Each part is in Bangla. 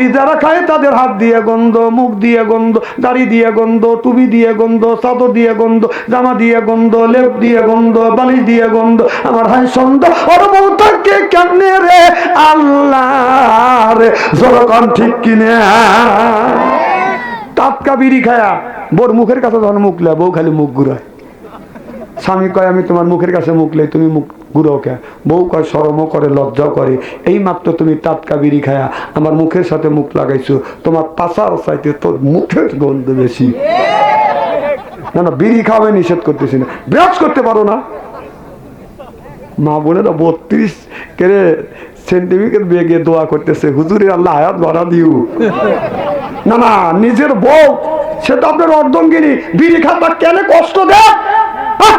বিড়ি যারা খায় তাদের হাত দিয়ে গন্ধ, মুখ দিয়ে গন্ধ, দাড়ি দিয়ে গন্ধ, টুপি দিয়ে গন্ধ, চাদর দিয়ে গন্ধ, জামা দিয়ে গন্ধ, লেপ দিয়ে গন্ধ, বালিশ দিয়ে গন্ধ। আমার হাই সন্দ ওর বউটাকে কেমনে রে? আল্লাহ রে জলকন ঠিক কিনে। টাটকা বিড়ি খায়া বোর মুখের কাছে যখন মুখ লে বউ খালি মুখ ঘুরায়। স্বামী কয়, আমি তোমার মুখের কাছে মুখ লেই, তুমি মুখ ঘুরো কে বউ কয়, সরমও করে, লজ্জাও করে। এই মাত্র তুমি টাটকা বিড়ি খায়া আমার মুখের সাথে মুখ লাগাইছো। তোমার পাশার চাইতে তোর মুখের গন্ধ বেশি। না না, বিড়ি খাওয়াবে নিষেধ করতেছি না। ব্রাশ করতে পারো না। মা বোনেরা বত্রিশ কেড়ে সেন্টিমিটার বেগে দোয়া করতেছে। হুজুরের আল্লাহ হায়াত বাড়া দিও। না না, নিজের বউ, সে তো আপনার অর্ধঙ্গিনী। বিড়ি খাতা কেন কষ্ট দেয়? হ্যাঁ?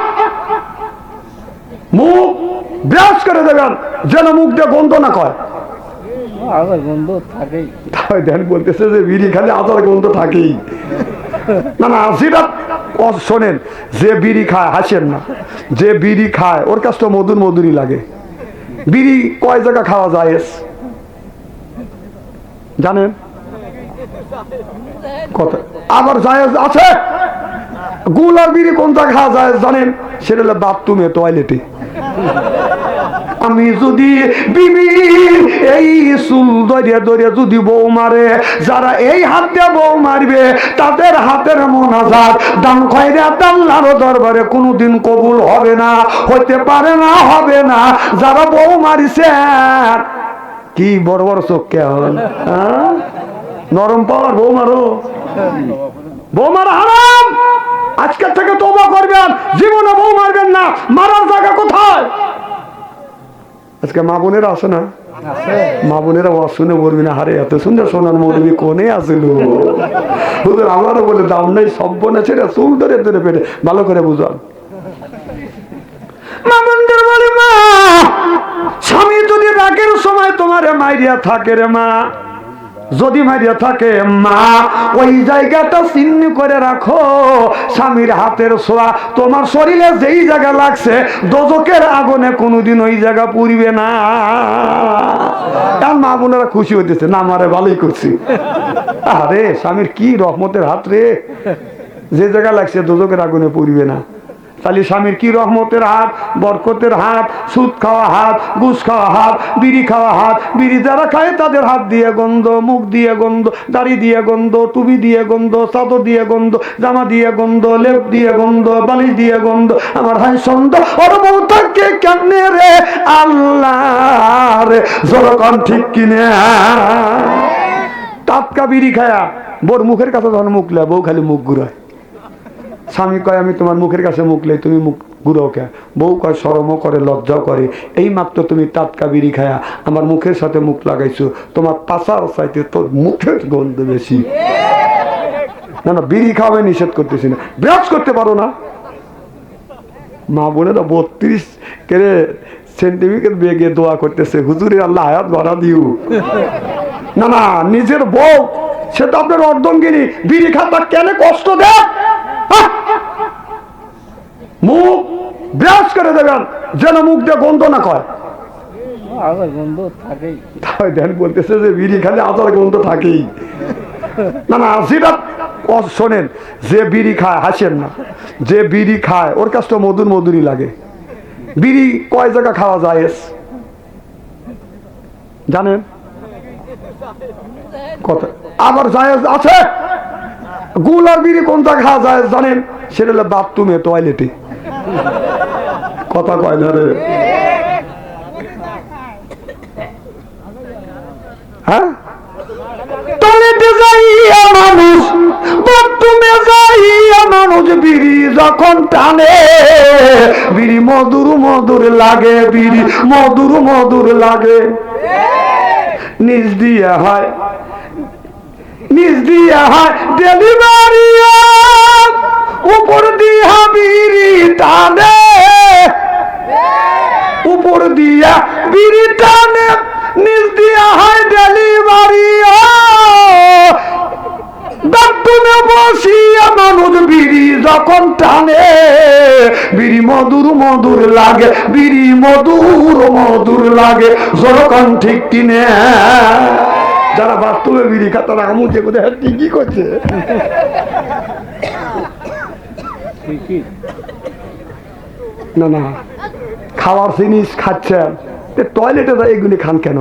ব্রাশ করে দেবেন যেন মুখ দিয়ে গন্ধ না কয়। গন্ধ থাকেই। তাই বলতেছে যে বিড়ি খালি আদার গন্ধ থাকেই। না না শোনেন যে বিড়ি খায় হাসেন না। যে বিড়ি খায় ওর কাছে তো মধুর মধুরই লাগে। বিড়ি কয় জায়গা খাওয়া যায় জানেন? কত? আবার জায়েজ আছে? গুল আর বিড়ি কোনটা খাওয়া যায় জানেন? সেটা হলো বাথরুমে টয়লেটে আমি যদি বিবি এই চুল দরিয়া দরিয়া যদি বউ মারে, যারা এই হাত দিয়ে বউ মারবে, তাদের হাতের মোনাজাত দাম খয়রা আল্লাহর দরবারে কোনোদিন কবুল হবে না হতে পারে না, হবে না। যারা বউ মারিছে, কি বড় বড় চোখ কেমন হ্যাঁ? নরম পাওয়ার বউ মারো। বউ মারা হারাম। আজকের থেকে তোবা করবেন। জীবনে বউ মারবেন না। মারার জায়গা কোথায়? আজকে মা বোনেরা আসে না? মা বোনেরা ওয়াজ শুনে বলবি না, হারে এত সুন্দর সোনার মরবি কোনে আসিল? হুজুর, আমারও বলে দাম নেই সভ্য না ছেড়ে চুল ধরে ধরে পেটে, ভালো করে বুঝান মা বলে, মা, স্বামী যদি রাগের সময় তোমার মাইরিয়া থাকে রে মা যদি মারিয়া থাকে, মা, ওই জায়গাটা চিহ্ন করে রাখো। স্বামীর হাতের ছোঁয়া। তোমার শরীরে যেই জায়গা লাগছে দোজকের আগুনে কোনোদিন ওই জায়গা পুড়বে না। তার মা বোনেরা খুশি হইতেছে, না আমারে ভালোই করছি। আরে, স্বামীর কি রহমতের হাত রে? যে জায়গা লাগছে দোজকের আগুনে পুড়বে না। তাহলে স্বামীর কি রহমতের হাত, বরকতের হাত, সুদ খাওয়া হাত, ঘুষ খাওয়া হাত, বিড়ি খাওয়া হাত, বিড়ি যারা খায় তাদের হাত দিয়ে গন্ধ, মুখ দিয়ে গন্ধ, দাড়ি দিয়ে গন্ধ, টুপি দিয়ে গন্ধ, চাদর দিয়ে গন্ধ, জামা দিয়ে গন্ধ, লেপ দিয়ে গন্ধ, বালিশ দিয়ে গন্ধ। আমার হাই সন্দ ওর বউটাকে কেমনে রে? আল্লাহ রে জলকন ঠিক কিনে। টাটকা বিড়ি খায়া, বোর মুখের কাছে যখন মুখ লে বউ খালি মুখ ঘুরায়। স্বামী কয়, আমি তোমার মুখের কাছে মুখ লেই, তুমি মুখ ঘুরো কে? বউ কয় সরমও করে, লজ্জাও করে। এই মাত্র তুমি টাটকা বিড়ি খায়া আমার মুখের সাথে মুখ লাগাইছো। তোমার পাশার চাইতে তোর মুখের গন্ধ বেশি। না না, বিড়ি খাওয়াবে নিষেধ করতেছি না। ব্রাশ করতে পারো না? মা বোনেরা বত্রিশ কেড়ে সেন্টিমিটার বেগে দোয়া করতেছে। হুজুরের আল্লাহ হায়াত বাড়া দিও। না না, নিজের বউ, সে তো আপনার অর্ধঙ্গিনী। বিড়ি খাতা কেন কষ্ট দেয়? হ্যাঁ? মুখ ব্রাশ করে দেবেন যেন মুখ দিয়ে গন্ধ না কয় বলতেছে যে বিড়ি খালি আদার গন্ধ থাকেই। না না শোনেন যে বিড়ি খায় হাসেন না। যে বিড়ি খায় ওর কাছে তো মধুর মধুরই লাগে। বিড়ি কয় জায়গা খাওয়া যায় জানেন? কত আবার জায়েজ আছে? গুল আর বিড়ি কোনটা খাওয়া যায় জানেন? সেটা হলো বাথরুমে টয়লেটে কথা কয় না রে? হ্যাঁ? যখন টানে লাগে লাগে। নিজ দিয়ে হয়, নিজ দিয়ে হয় ডেলিভারি উপর দিয়া বিড়ি টানে। উপর দিয়া বিড়ি টানে, নিজ দিয়া হয় ডেলিভারি বাথরুমে বসিয়া মানুষ বিড়ি যখন টানে, বিড়ি মধুর মধুর লাগে, বিড়ি মধুর মধুর লাগে যখন ঠিক কিনে। যারা বাস্তবে বিড়ি খা তারা আমু যে কোথায় ঠিকই করছে। না না। খাওয়ার জিনিস খাচ্ছেন টয়লেটে এগুলি খান কেন?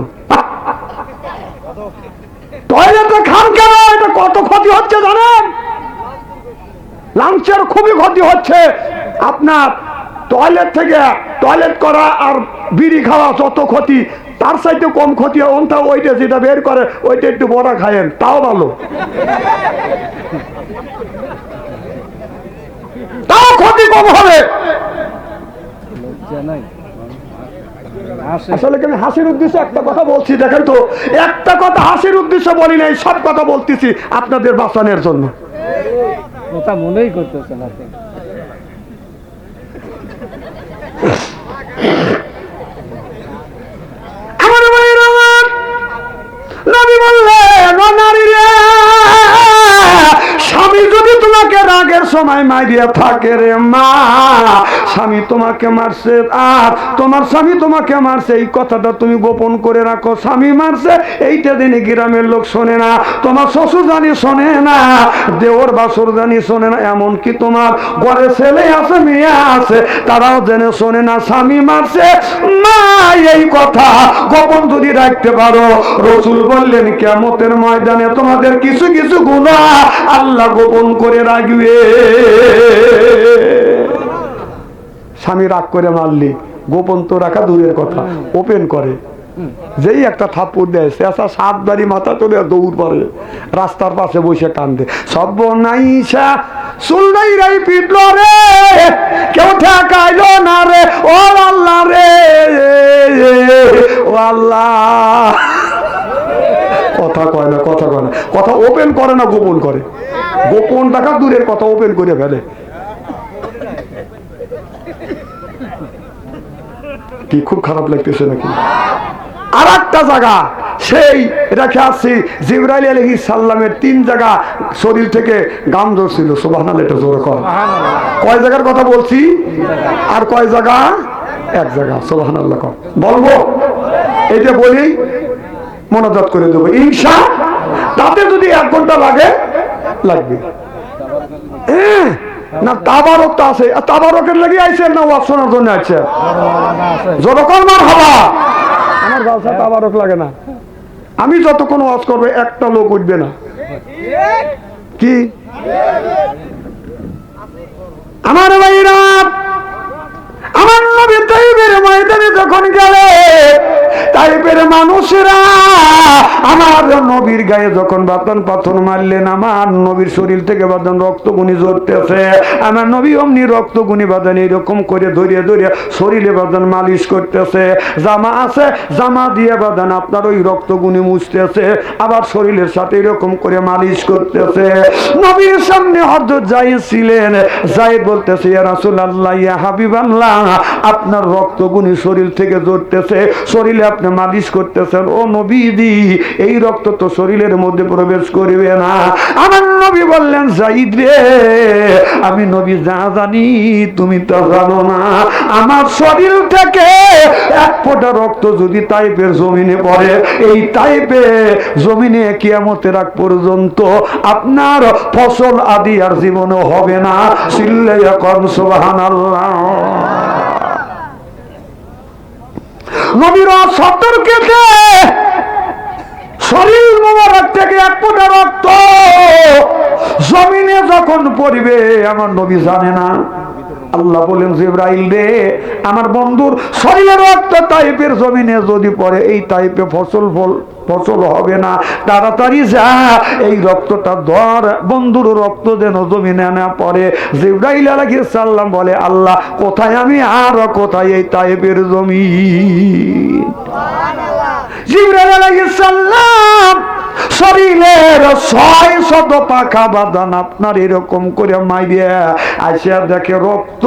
টয়লেটে খান কেন? এটা কত ক্ষতি হচ্ছে জানেন? লাঞ্চের খুবই ক্ষতি হচ্ছে। আপনার টয়লেট থেকে টয়লেট করা আর বিড়ি খাওয়া যত ক্ষতি, তার সাইডে কম ক্ষতি হয়। ওনটা ওইটা যেটা বের করে, ওইটা একটু বড় খায়েন। তাও ভালো তাও ক্ষতি কম হবে। আসলে আমি হাসির উদ্দেশ্যে একটা কথা বলছি দেখেন তো। একটা কথা হাসির উদ্দেশ্যে বলি নাই সব কথা বলতেছি আপনাদের বাঁচানোর জন্য। কথা মনেই করতেছে না আমার ভাইয়ের আমার। নবী বললেন ও তোমাকে রাগের সময় মারিয়া থাকে রে মা। স্বামী তোমাকে মারছে, আর তোমার স্বামী তোমাকে মারছে, এই কথাটা তুমি গোপন করে রাখো। স্বামী মারছে, এইটা দিনে গ্রামের লোক শোনে না, তোমার শ্বশুর জানি শোনে না, দেওর বাসুর জানি শোনে না, এমনকি তোমার ঘরে ছেলে আছে, মেয়ে আছে, তারাও জেনে শোনে না, স্বামী মারছে। মা, এই কথা গোপন যদি রাখতে পারো, রসুল বললেন কেমতের ময়দানে তোমাদের কিছু কিছু গুণা আল্লাহ গোপন করে রাখবে স্বামী রাগ করে মারলি, গোপন তো রাখা দূরের কথা, ওপেন করে। যেই একটা থাপ্পড় দেয় শেষা সাত বাড়ি মাথা তুলে দৌড় পড়ে রাস্তার পাশে বসে কান্দে। সব নাইসা সুলদাই রাই পিটল রে, কেউ ঠেকাইলো না রে, ও আল্লাহ রে, ও আল্লাহ। কথা কয় না, কথা কয় না। কথা ওপেন করে না, গোপন করে। গোপন টাকা দূরের কথা ওপেন করে ফেলে। কি, খুব খারাপ লাগতেছে নাকি? আর একটা জায়গা, সেই রেখে আসছি, জিবরাইল আলহি সাল্লামের তিন জায়গা শরীর থেকে গাম ধরছিল। সুবাহ এটা জোর কর। কয় জায়গার কথা বলছি? আর কয় জায়গা? এক জায়গা সোবাহান আল্লাহ বলব? এটা বলি মনোজাত করে দেবো ইনসা তাতে যদি এক ঘণ্টা লাগে লাগবে। হ্যাঁ, না তাবারক তো আছে। তাবারকের লেগে না ওয়াজ শোনার জন্য আছে যতক্ষণ মার হবা। আমার ব্যবসা তাবারক লাগে না। আমি যতক্ষণ ওয়াজ করবে একটা লোক উঠবে না। কি? আমার ভাইরা আমার নবী তাইবের ময়দানে যখন গেলে, তাইবের মানুষেরা আমার নবীর গায়ে যখন বাতন পাথর মারলেন, আমার নবীর শরীর থেকে বাদন রক্তগুনি ঝরতেছে। আমার নবী অমনি রক্তগুনি বাদন এরকম করে ধরিয়ে ধরিয়ে শরীরে বাদন মালিশ করতেছে। জামা আছে, জামা দিয়ে বাদন আপনার ওই রক্ত রক্তগুনি মুছতেছে, আবার শরীরের সাথে এরকম করে মালিশ করতেছে। নবীর সামনে হজরত যাইছিলেন, যাই বলতেছে, ইয়া রাসূলুল্লাহ, ইয়া হাবিবাল্লাহ আপনার রক্তগুনি শরীর থেকে ঝরতেছে শরীরে আপনি মালিশ করতেছেন। ও নবীদি এই রক্ত তো শরীরের মধ্যে প্রবেশ করিবে না। আমার নবী বললেন, জাইদ রে, আমি নবী যা জানি, তুমি তো জানো না। আমার শরীর থেকে এক ফোঁটা রক্ত যদি টাইপের জমিনে পড়ে, এই তাইপে জমিনে কিয়ামতের আগ পর্যন্ত আপনার ফসল আদি আর জীবনে হবে না। সিল্লে কম সুবহানাল্লাহ। নবীরা সতর্কে শরীর মোবারক থেকে এক ফোঁটা রক্ত জমিনে যখন পড়বে, আমার নবী জানে না। আল্লাহ বলেন, জিব্রাইল রে, আমার বন্ধুর শরীরের রক্ত টাইপের জমিনে যদি পড়ে, এই টাইপে ফসল ফল। ফসল হবে না। তাড়াতাড়ি যা, এই রক্তটা ধর। বন্ধুর রক্ত যেন জমিনে না পরে জিব্রাইল আলাইহিস সালাম বলে, আল্লাহ, কোথায় আমি আর কোথায় এই তাইবের জমি? জিব্রাইল আলাইহিস সালাম শরীরের ছয় শত পাখা বাদান আপনার এরকম করে মাইরে আসিয়া দেখে রক্ত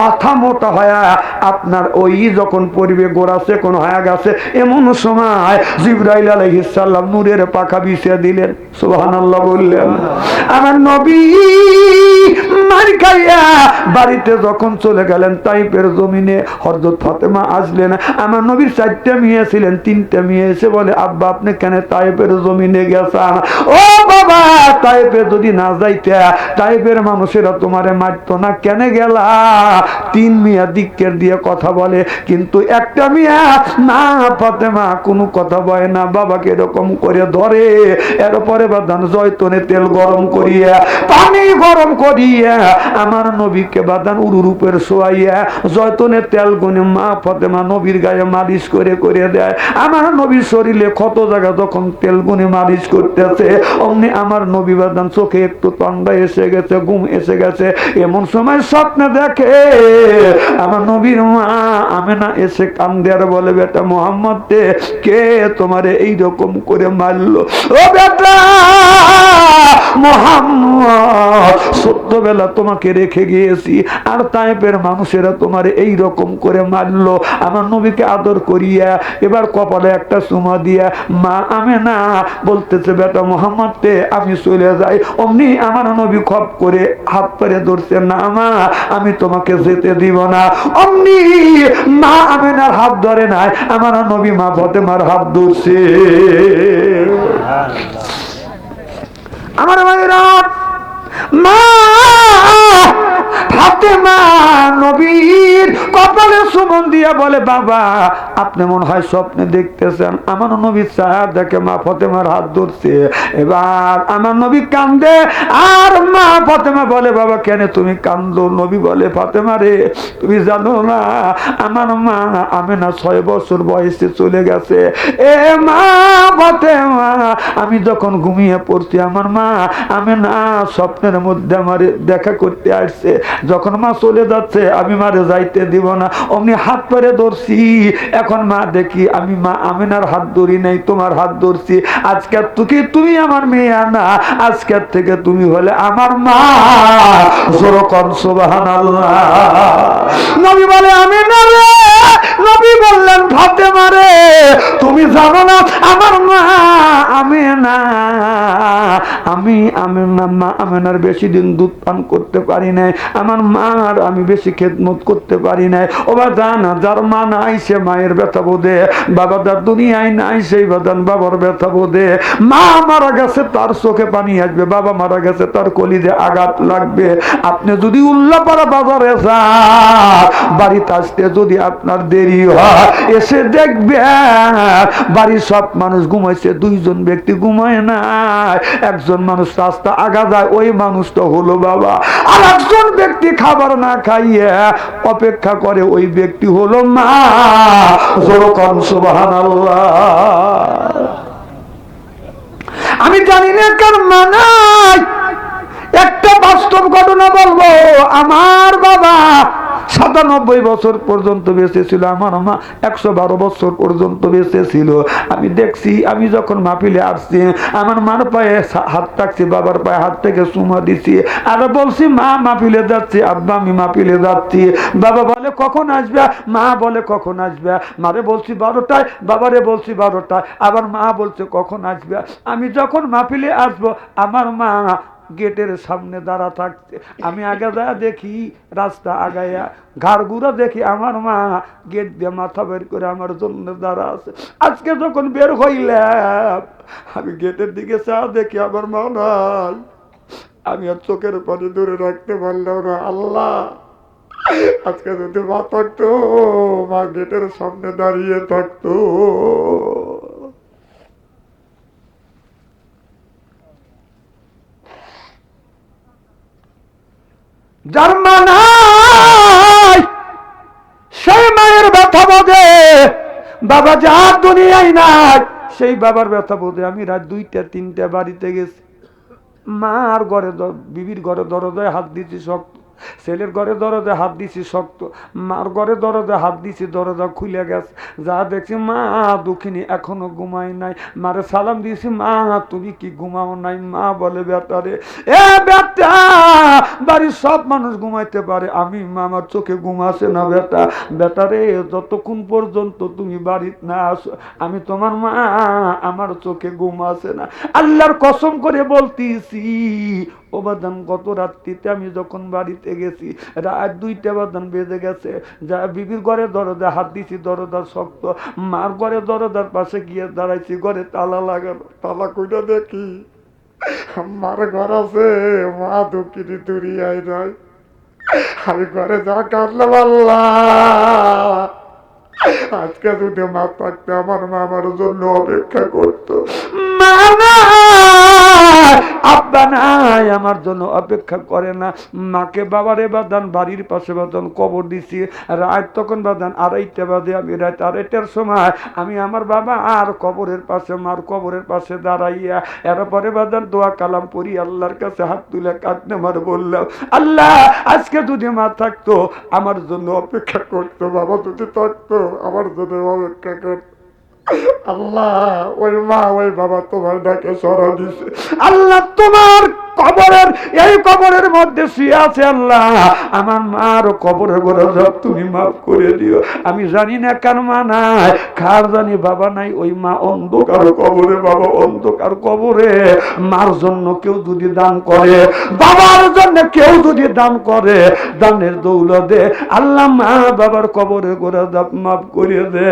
মাথা মোটা হয়া, আপনার ওই যখন পরিবে গোড়াছে কোন হয়ে গেছে, এমন সময় জিব্রাইল আলাইহিস সালাম নূরের পাখা বিছিয়ে দিলেন। সুবহানাল্লাহ বললেন, আমার নবী মার খাইয়া বাড়িতে যখন চলে গেলেন, তাইপের জমিনে হরজত ফাতেমা আসলেন। আমার নবীর চারটা মেয়ে ছিলেন, তিনটা মেয়ে এসে বলে, আব্বা, আপনি কেন তাইপের জমিনে গেছেন ও বাবা তাইপে যদি না যাইতে, তাইপের মানুষেরা তোমারে মারতো না, কেন গেলা? তিন মিয়া দিকের দিয়ে কথা বলে, কিন্তু একটা মিয়া, না, ফাতেমা, কোনো কথা বলে না, বাবাকে এরকম করে ধরে, এরপরে বাদান জয়তনে তেল গরম করিয়া, পানি গরম করিয়া, আমার নবীকে বাদান উরুরূপের শোয়াইয়া, জয়তনে তেল গুনে মা, ফতেমা নবীর গায়ে মালিশ করে করে দেয়। আমার নবীর শরীরে ক্ষত জায়গা যখন তেল গুনে মালিশ করতেছে। অমনি আমার নবী বাদান চোখে একটু তন্ডা এসে গেছে, ঘুম এসে গেছে। এমন সময় স্বপ্নে দেখে আমার নবীর মা আমেনা এসে কান দেয়ার বলে, বেটা মোহাম্মদ কে তোমারে এইরকম করে মারলো? ও বেটা মোহাম্মদ সত্যবেলা তোমাকে রেখে গিয়েছি। আর তাইপের মানুষেরা তোমার এই রকম করে মারলো। আমার নবীকে আদর করিয়া, এবার কপালে একটা সুমা দিয়া, মা আমি না বলতেছে, বেটা আমি চলে যাই। অমনি আমার নবী খপ করে হাত পেরে ধরছে, না মা, আমি তোমাকে যেতে দিব না। অমনি মা আমেনার হাত ধরে নাই, আমার নবী মা ফতেমার হাত ধরছে। আমার ভাইরা মা! ফাতেমা নবীর কপালে সুমন দিয়া বলে, বাবা, আপনি মনে হয় স্বপ্নে দেখতেছেন। আমার চায়া দেখে মা ফতেমার হাত ধরছে। এবার আমার নবী কান্দে। আর মা ফতেমা বলে, বাবা, কেন তুমি নবী বলে রে, তুমি জানো না, আমার মা আমি না ছয় বছর বয়সে চলে গেছে। এ মা ফাতেমা, আমি যখন ঘুমিয়ে পড়ছি, আমার মা আমি না স্বপ্নের মধ্যে আমার দেখা করতে আসছে। যখন মা চলে যাচ্ছে, আমি মারে যাইতে দিব না। অমনি হাত পেরে ধরছি। এখন মা দেখি, আমি মা আমিনার হাত ধরি নাই, তোমার হাত ধরছি। আজকের থেকে তুমি আমার মেয়ে না আজকের থেকে তুমি হলে আমার মা। জোরকন সুবাহান নবী বলে আমি না রে, নবী বললেন ভাতে মারে তুমি জানো না, আমার মা আমি না আমি আমি না মা আমেনার বেশি দিন দুধ পান করতে পারি নাই। আমার মার আমি বেশি খেদমত করতে পারি নাই। ও বা জানা, যার মা নাই সে মায়ের ব্যথা বোধে। বাবা যার দুনিয়ায় নাই সেই বাদান বাবার ব্যথা বোধে। মা মারা গেছে, তার চোখে পানি আসবে। বাবা মারা গেছে, তার কলিজে আঘাত লাগবে। আপনি যদি উল্লাপাড়া বাজারে যান, বাড়িতে আসতে যদি আপনার দেরি হয়, এসে দেখবেন বাড়ির সব মানুষ ঘুমাইছে, দুইজন ব্যক্তি ঘুমায় না একজন মানুষ রাস্তা আগা যায়, ওই মানুষটা হলো বাবা। আর একজন ব্যক্তি খাবার না খাইয়ে অপেক্ষা করে ওই ব্যক্তি হলো মা। আমি জানি না কার মানাই একটা বাস্তব ঘটনা বলব। আমার বাবা সাতানব্বই বছর পর্যন্ত বেঁচে ছিল, আমার মা একশো বারো বছর পর্যন্ত বেঁচে ছিল। আমি দেখছি, আমি যখন মাপিলে আসছি, আমার মার পায়ে হাত থাকছি, বাবার পায়ে হাত থেকে চুমা দিছি। আর বলছি, মা মাপিলে যাচ্ছি, আব্বা, আমি মাপিলে যাচ্ছি। বাবা বলে, কখন আসবে? মা বলে, কখন আসবে? মারে বলছি, বারোটায়। বাবারে বলছি, বারোটায়। আবার মা বলছে, কখন আসবে? আমি যখন মাপিলে আসব, আমার মা গেটের সামনে দাঁড়া থাকছে আমি আগে যা দেখি, রাস্তা আগাইয়া ঘাড় গুঁড়া দেখি, আমার মা গেট দিয়ে মাথা বের করে আমার জন্য দাঁড়া আছে। আজকে যখন বের হইলাম, আমি গেটের দিকে চা দেখি, আমার মা নাই। আমি আর চোখের পানি ধরে রাখতে পারলাম না, আল্লাহ। আজকে যদি মা থাকতো মা গেটের সামনে দাঁড়িয়ে থাকতো। যার মা নাই সেই মায়ের ব্যথা বোধে, বাবা যার দুনিয়ায় নাই, সেই বাবার ব্যথা বোধে আমি রাত দুইটা, তিনটা বাড়িতে গেছি। মার ঘরে বিবির ঘরে দরজায় হাত দিচ্ছি শক্ত ছেলের ঘরে দরজা হাত দিছি শক্ত, মার ঘরে দরজা হাত দিছি, দরজা খুলে গেছে। যা দেখছি, মা দুঃখিনী এখনও ঘুমাই নাই। মারে সালাম দিয়েছি, মা তুমি কি ঘুমাও নাই? মা বলে বেটারে এ বেটা, বাড়ির সব মানুষ ঘুমাইতে পারে। আমি, মা, আমার চোখে ঘুম আসে না, বেটা। বেটারে যতক্ষণ পর্যন্ত তুমি বাড়িতে না আসো, আমি তোমার মা, আমার চোখে ঘুম আসে না। আল্লাহর কসম করে বলতেছি ও বাদান গত রাত্রিতে আমি যখন বাড়িতে গেছি, রাত দুইটা বাদান বেজে গেছে। যা বিবির ঘরে দরজা, হাত দিছি, দরজা শক্ত। মার ঘরে দরজার পাশে গিয়ে দাঁড়াইছি, ঘরে তালা লাগানো। তালা কইটা দেখি, মার ঘর আছে, মা দক্ষিণী দুরিয়ায় নাই। আমি ঘরে যা কাটলাম আল্লাহ! আজকে যদি মা থাকতে আমার মা আমার জন্য অপেক্ষা করতো। নাই আমার জন্য অপেক্ষা করে না। মাকে বাবারে বাদান বাড়ির পাশে বাদান কবর দিছি। রাত তখন বাদান আড়াইটা বাজে, আমি রাত আড়াইটার সময় আমি আমার বাবা আর কবরের পাশে, মার কবরের পাশে দাঁড়াইয়া এরপরে বাদান দোয়া কালাম পড়ি, আল্লাহর কাছে হাত তুলে কাটনে মার বললাম আল্লাহ, আজকে যদি মা থাকতো, আমার জন্য অপেক্ষা করতো, বাবা যদি থাকতো, আমার জন্য অপেক্ষা করতো। আল্লাহ, ওই মা, ওই বাবা তোমার ডাকে সরা দিছে। আল্লাহ, তোমার কবরের, এই কবরের মধ্যে শুয়ে আছে আল্লাহ। আমার মার কবরের গোড়া সব তুমি মাফ করে দিও। আমি জানি না কার মা নাই, কার জানি বাবা নাই। ওই মা অন্ধকার কবরে, বাবা অন্ধকার কবরে। মার জন্য কেউ যদি দান করে, বাবার জন্য কেউ যদি দান করে, দানের দৌলতে আল্লাহ মা বাবার কবরে গোড়া মাফ করে দে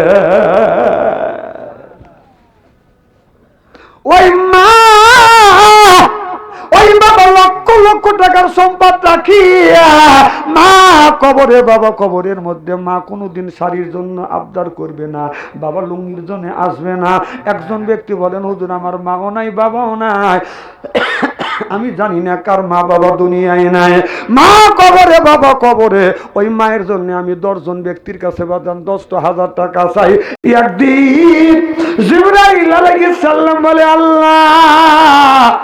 ওই মা, ওই বাবা লক্ষ লক্ষ টাকার সম্পদ রাখিয়া মা কবরে, বাবা কবরের মধ্যে মা কোনোদিন শাড়ির জন্য আবদার করবে না, বাবা লুঙ্গির জন্য আসবে না। একজন ব্যক্তি বলেন, হুজুর, আমার মাও নাই, বাবাও নাই। আমি জানি না কার মা বাবা দুনিয়ায় নাই। মা কবরে, বাবা কবরে। ওই মায়ের জন্য আমি দশজন ব্যক্তির কাছে বাদান দশটা হাজার টাকা চাই। একদিন জিবরাইল আলাইহিস সালাম বলে, আল্লাহ,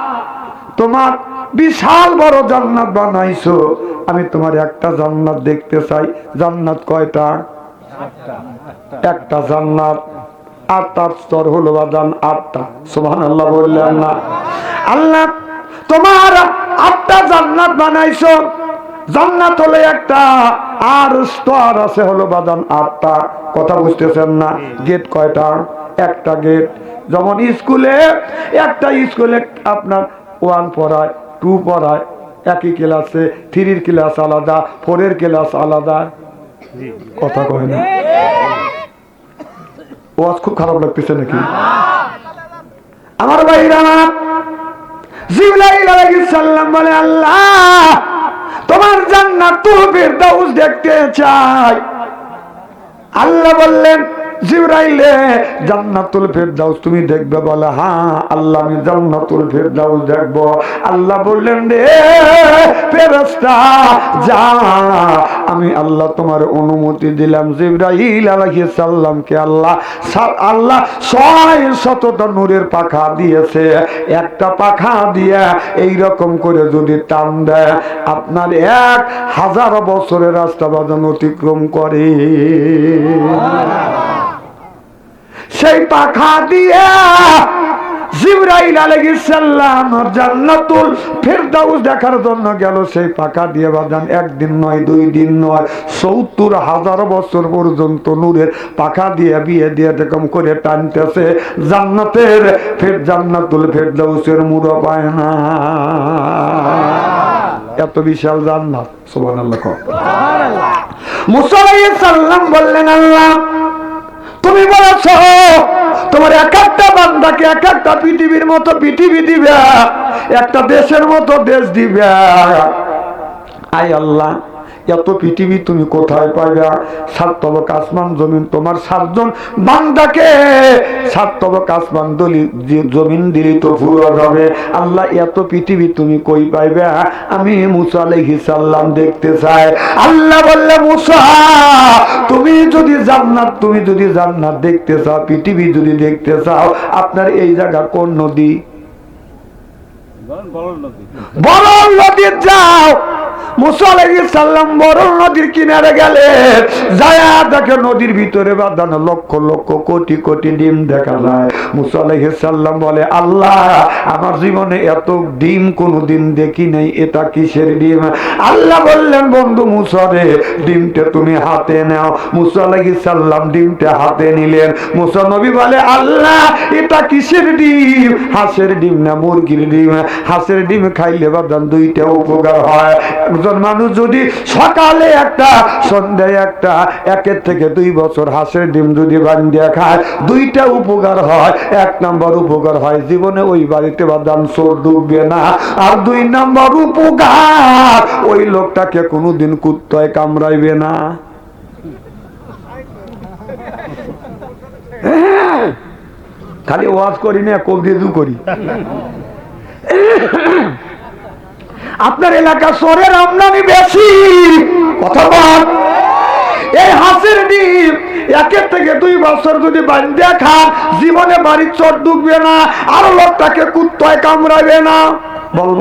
তোমার বিশাল বড় জান্নাত বানাইছো। আমি তোমার একটা জান্নাত দেখতে চাই। জান্নাত কয়টা? একটা জান্নাত আটটা স্তর হলো বাদান আটটা। সুবহান আল্লাহ বললেন না। আল্লাহ তোমার আটটা জান্নাত বানাইছো। জান্নাত হলে একটা আর স্তর আছে হলো বাদান আটটা। কথা বুঝতেছেন না? গেট কয়টা? একটা গেট। যেমন স্কুলে, একটা স্কুলে আপনার ওয়ান পড়ায় টু পড়ায়, একই ক্লাসে থ্রির ক্লাস আলাদা ফোরের ক্লাস আলাদা। কথা কয় না? ওয়াজ খুব খারাপ লাগতেছে নাকি? আমার ভাইরা বলে আল্লাহ তোমার দেখতে চাই। আল্লাহ বললেন জিবরাইলে, জান্নাতুল ফেরদাউস, তুমি দেখবে বলে হ্যাঁ আল্লাহ, আমি জান্নাতুল ফেরদাউস দেখব। আল্লাহ বললেন, রে যা, আমি আল্লাহ তোমার অনুমতি দিলাম। জিবরাইল আলাইহিস আল্লাহ আল্লাহ ছয় শতটা নূরের পাখা দিয়েছে। একটা পাখা দিয়ে এই রকম করে যদি টান দেয়, আপনার এক হাজার বছরের রাস্তা বাজান অতিক্রম করে। সেই পাখা দিয়ে জিবরাইল আলাইহিস সালাম জান্নাতুল ফেরদাউস দেখার জন্য গেল। সেই দিয়ে বাজান একদিন নয় দুই দিন নয় সত্তর হাজার বছর পর্যন্ত নূরের পাখা দিয়ে বিয়ে দিয়ে এরকম করে টানতেছে জান্নাতের ফের জান্নাতুল ফেরদাউসের মুড়ো পায় না। এত বিশাল জান্নাত সুবহানাল্লাহ। মুসা আলাইহিস সালাম বললেন আল্লাহ তুমি বলেছ, তোমার এক একটা বান্দাকে এক একটা পৃথিবীর মতো পৃথিবী দিবে, একটা দেশের মতো দেশ দিবে। আই আল্লাহ। এত পৃথিবী তুমি কোথায় পাইবা? সাত তবক আসমান জমিন তোমার সাতজন বান্দাকে সাত তবক আসমান দলি জমিন দিলি তো পুরো যাবে। আল্লাহ এত পৃথিবী তুমি কই পাইবে? আমি মুসা আলাইহিস সালাম দেখতে চাই। আল্লাহ বললে মুসা তুমি যদি জান্নাত তুমি যদি জান্নাত দেখতে চাও পৃথিবী যদি দেখতে চাও আপনার এই জায়গা কোন নদী? বড় নদী। যাও মুসা বড় নদীর কিনারে গেলেন যায়া দেখে নদীর ভিতরে বাঁধানো লক্ষ লক্ষ কোটি কোটি ডিম দেখা যায়। মুসা বলে, আল্লাহ, আমার জীবনে এত ডিম কোনোদিন দেখি নাই, এটা কিসের ডিম? আল্লাহ বললেন, বন্ধু মুসরে ডিমটা তুমি হাতে নাও। মুসা আলাইহিস ডিমটা হাতে নিলেন। মুসা নবী বলে, আল্লাহ, এটা কিসের ডিম? হাঁসের ডিম না মুরগির ডিম? হাঁসের ডিম খাইলে বাদান দুইটা উপকার হয়। একজন মানুষ যদি সকালে একটা সন্ধ্যায় একটা, একের থেকে দুই বছর হাঁসের ডিম যদি বান্ধিয়া খায়, দুইটা উপকার হয়, এক নাম্বার উপকার হয় জীবনে ওই বাড়িতে বাদান চোর ডুববে না, আর দুই নাম্বার উপকার, ওই লোকটাকে কোনোদিন কুত্তয় কামড়াইবে না হ্যাঁ। খালি ওয়াজ করি না কবিদু করি আপনার এলাকা সরের আমদানি বেশি। কথা বল। এই হাসির ডিম একের থেকে দুই বছর যদি বান্ধে খান, জীবনে বাড়ির চর ঢুকবে না, আর লোকটাকে কুত্তায় কামড়াবে না। বলব?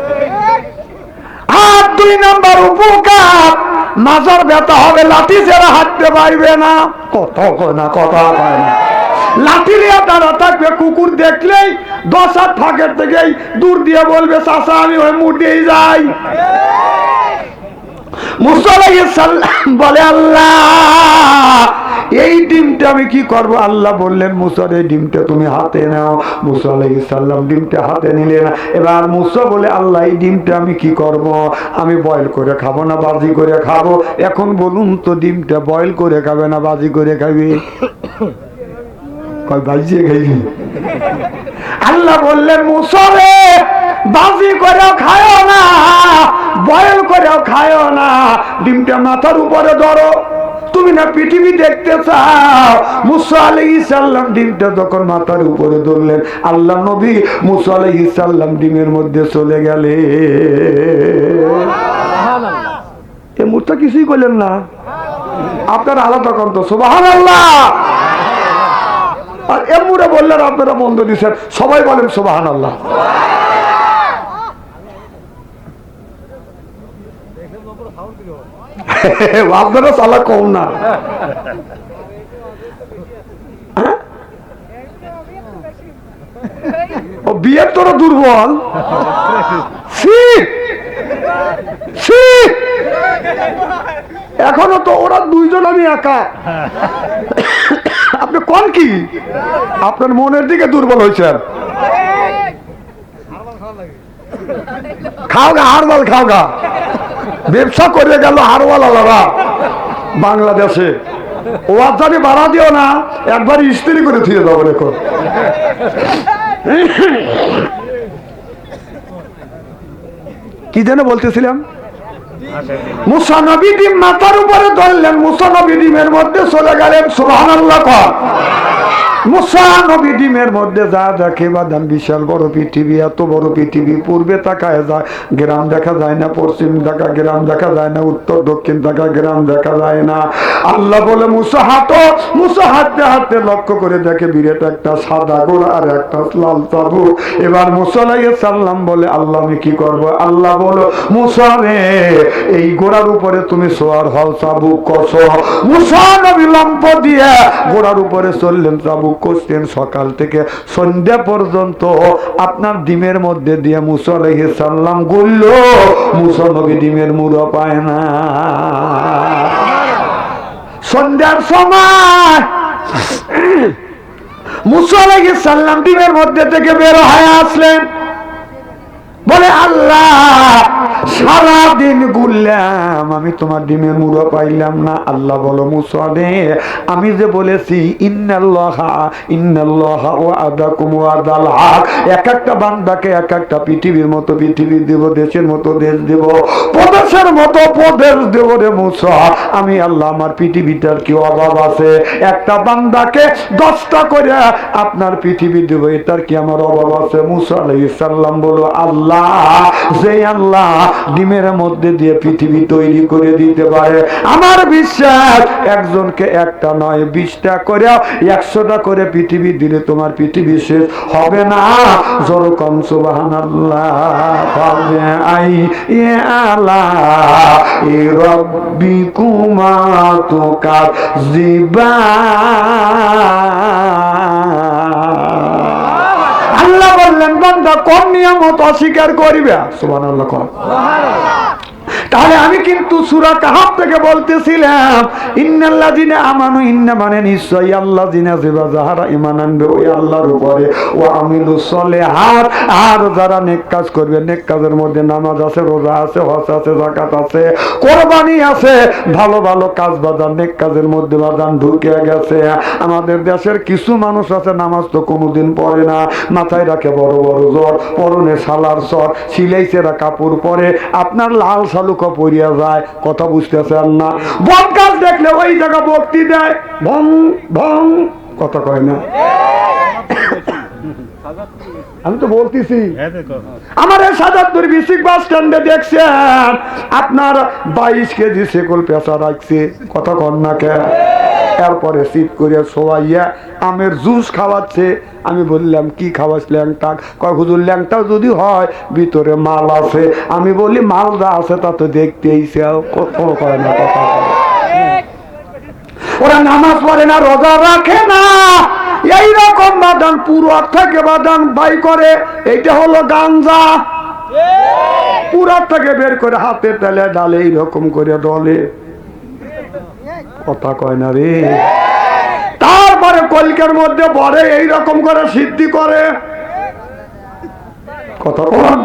দুই নাম্বার উপকার। মাজার ব্যথা হবে, লাঠি ছেড়া হাঁটতে পারবে না। কত না, কথা কয় না। থাকবে, কুকুর দেখলেই দশ হাত ফাঁকের থেকেই দূর দিয়ে বলবে চাষা আমি ওই মুড়িয়েই যাই। বলে, আল্লাহ এই ডিমটা আমি কি করব? আল্লাহ বললেন মুসার এই ডিমটা তুমি হাতে নাও। মুসা সাল্লাম ডিমটা হাতে নিলেন। এবার মুসা বলে, আল্লাহ, এই ডিমটা আমি কি করব? আমি বয়েল করে খাব না বাজি করে খাব? এখন বলুন তো, ডিমটা বয়েল করে খাবে না বাজি করে খাবে? আল্লাহ বললেন মুসরে বাজি করেও খায়ও না বয়েল করেও খায়ও না। ডিমটা মাথার উপরে ধরো। তুমি না পৃথিবী দেখতে চাও। মুসা আলাই সাল্লাম ডিমটা যখন মাথার উপরে ধরলেন, আল্লাহ নবী মুসা আলাই সাল্লাম ডিমের মধ্যে চলে গেলে এ মুহূর্তে কিছুই করলেন না। আপনার আলাদা কন্ত সুবাহান আল্লাহ আর এমুরে বললেন, আপনারা বন্ধ দিচ্ছেন। সবাই বলেন সুবাহান আল্লাহ আপনারা চালা কম না। হ্যাঁ? ও বিয়ের তোর দুর্বল! এখনও তো ওরা দুইজন আমি একা। আপনি কোন কি? আপনার মনের দিকে দুর্বল হয়েছেন। খাও গা হারবাল খাও গা। ব্যবসা করে গেল হারওয়াল আলাদা বাংলাদেশে। ও আর জানি বাড়া দিও না, একবার স্ত্রী করে থুয়ে যাব রেখো। কি যেন বলতেছিলাম? মুসানবী মাথার উপরে ধরলেন মুসানবী ডিমের মধ্যে চলে গেলেন সুহান ডিমের মধ্যে যা দেখে বাদাম বিশাল বড় পৃথিবী, এত বড় পৃথিবী, পূর্বে তাকায় যায় গ্রাম দেখা যায় না, পশ্চিম দেখা, গ্রাম দেখা যায় না, উত্তর, দক্ষিণ দেখা, গ্রাম দেখা যায় না। আল্লাহ বলে, মুসা মুসা লক্ষ্য করে দেখে বিরাট একটা সাদা গোড়া আর একটা লাল চাবু এবার মুসা সাল্লাম বলে, আল্লাহ, আমি কি করব? আল্লাহ বলো, মুসা রে, এই গোড়ার উপরে তুমি সোয়ার হল চাবুক কষো মুসা নবী লম্প দিয়ে গোড়ার উপরে চললেন চাবুক করছেন সকাল থেকে সন্ধ্যা পর্যন্ত আপনার ডিমের মধ্যে দিয়ে মুসা সাল্লাম গুলল মুসা নবী ডিমের মুড়ো পায় না। সন্ধ্যার সময় মুসা সাল্লাম ডিমের মধ্যে থেকে বের হয়ে আসলেন। বলে, আল্লাহ সারা দিন আমি তোমার ডিমের মুড়ো পাইলাম না। আল্লাহ বলো, মুসাদে, আমি যে বলেছি আমি আল্লাহ, আমার পৃথিবীটার কি অভাব আছে? একটা বান্দাকে দশটা করে আপনার পৃথিবী দেব, এটার কি আমার অভাব আছে? মুসা আলাইহিস বলো আল্লাহ যে আল্লাহ ডিমের মধ্যে দিয়ে পৃথিবী তৈরি করে দিতে পারে। আমার বিশ্বাস, একজনকে একটা নয়, বিশটা করে একশোটা করে পৃথিবী দিলে তোমার পৃথিবী শেষ হবে না। যেরকম সুবাহান আল্লাহ আই আলা ই রব্বি কুমা তো কাজ আল্লাহ বললেন বান্দা কোন নিয়ামত অস্বীকার করিবে? সুবান আল্লাহ কর তাহলে আমি কিন্তু সুরা কাহাব থেকে বলতেছিলাম ইন্নাল্লাহ জিনে আমানু ইন্না মানে নিশ্চয়ই আল্লাহ জিনা জিবা যাহারা ইমান আনবে ওই আল্লাহর উপরে। ও আমিলু সলেহাত। আর যারা নেক কাজ করবে, নেক কাজের মধ্যে নামাজ আছে, রোজা আছে, হজ আছে জাকাত আছে, কোরবানি আছে। ভালো ভালো কাজ বাজার নেক কাজের মধ্যে বাজান ঢুকে গেছে। আমাদের দেশের কিছু মানুষ আছে, নামাজ তো কোনোদিন পড়ে না। মাথায় রাখে বড় বড় জ্বর, পরনে সালার সর সিলাইছেরা কাপড় পরে। আপনার লাল শালুকা পরিয়া যায়, কথা বুঝতেছেন না। বট কাজ দেখলে ওই জায়গা ভক্তি দেয়। ভং ভং কথা কয় না। আমি তো বলতেছি, আমার এই সাজাতুর বিসিক বাস স্ট্যান্ডে দেখছেন, আপনার বাইশ কেজি সেকল পেশা রাখছে, কথা কন না কে এরপরে শীত করে শোয়াইয়া আমের জুস খাওয়াচ্ছে। আমি বললাম, কি খাওয়াস ল্যাংটা কয়, হুজুর ল্যাংটা যদি হয়, ভিতরে মাল আছে। আমি বলি মালদা আছে তা তো দেখতেই কোনো করে না, কথা ওরা নামাজ পড়ে না, রোজা রাখে না। এই রকম বাদান পুরো থেকে বাদান বাই করে। এইটা হলো গাঞ্জা। পুরা থেকে বের করে হাতে তেলে ডালে এইরকম করে ডলে। কথা কয় না রে। তারপরে কলকের মধ্যে বড়ে এইরকম করে সিদ্ধি করে। কথা কন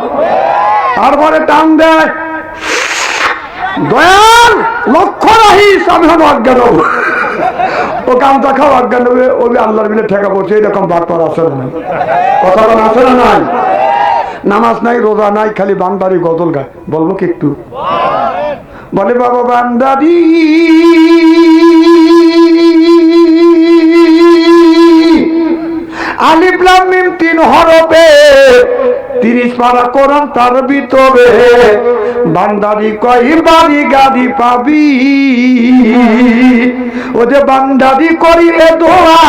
তারপরে টান দেয়। দয়াল, লক্ষ্য রাহিস আমি হব অজ্ঞান। ও কামটা খাও অজ্ঞান হবে ও বি আল্লাহর মিলে ঠেকা পড়ছে, এরকম বাটপার আছে না। কথা বলা আছে না নাই? নামাজ নাই, রোজা নাই, খালি বান্দারি গজল গায়। বলব কি একটু? বলে, বাবা বান্দারি আলিফলাম মিম তিন হরফে তিরিশ পারা কোরআন তার ভিতরে। বান্দারি কই বাড়ি গাড়ি পাবি। ও যে বান্দারি করিলে দোয়া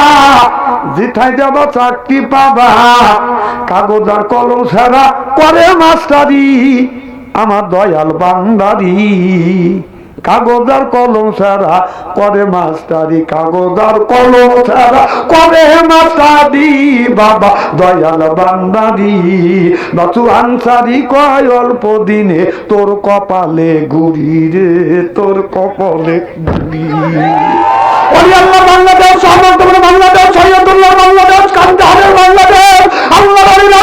জিথাই দেব চাকরি পাবা। কাগজ আর কলম ছাড়া করে মাস্টারি। আমার দয়াল বান্দারি কাগজ আর কলম ছাড়া করে মাস্টারি কাগজ আর কলম ছাড়া করে মাস্টারি, বাবা দয়াল বান্দারি। বাচু আনসারি কয় অল্প দিনে, তোর কপালে গুড়ি রে, তোর কপালে গুড়ি ওই আল্লাহ, বাংলাদেশ সর্বত্র বাংলাদেশ, সৈয়দুল্লাহ বাংলাদেশ কান্দাহারের বাংলাদেশ আল্লাহ বাড়ির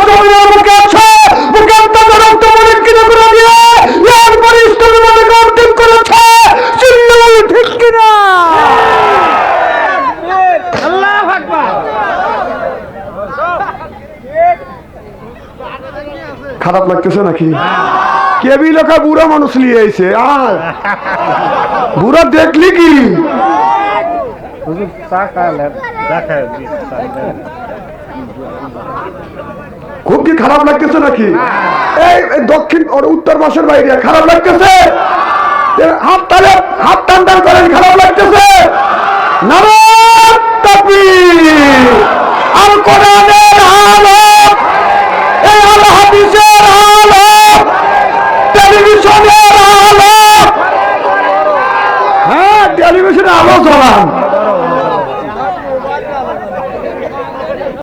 খারাপ লাগতেছে নাকি? কেবি লেখা বুড়া মানুষ নিয়ে আইছে? আর বুড়া দেখলি কি? খুব কি খারাপ লাগতেছে নাকি? এই দক্ষিণ উত্তর বাসের বাইরে, খারাপ লাগতেছে? হাত তালে, হাত টান টান করেন খারাপ লাগতেছে? আর কোরআনে মুসলমান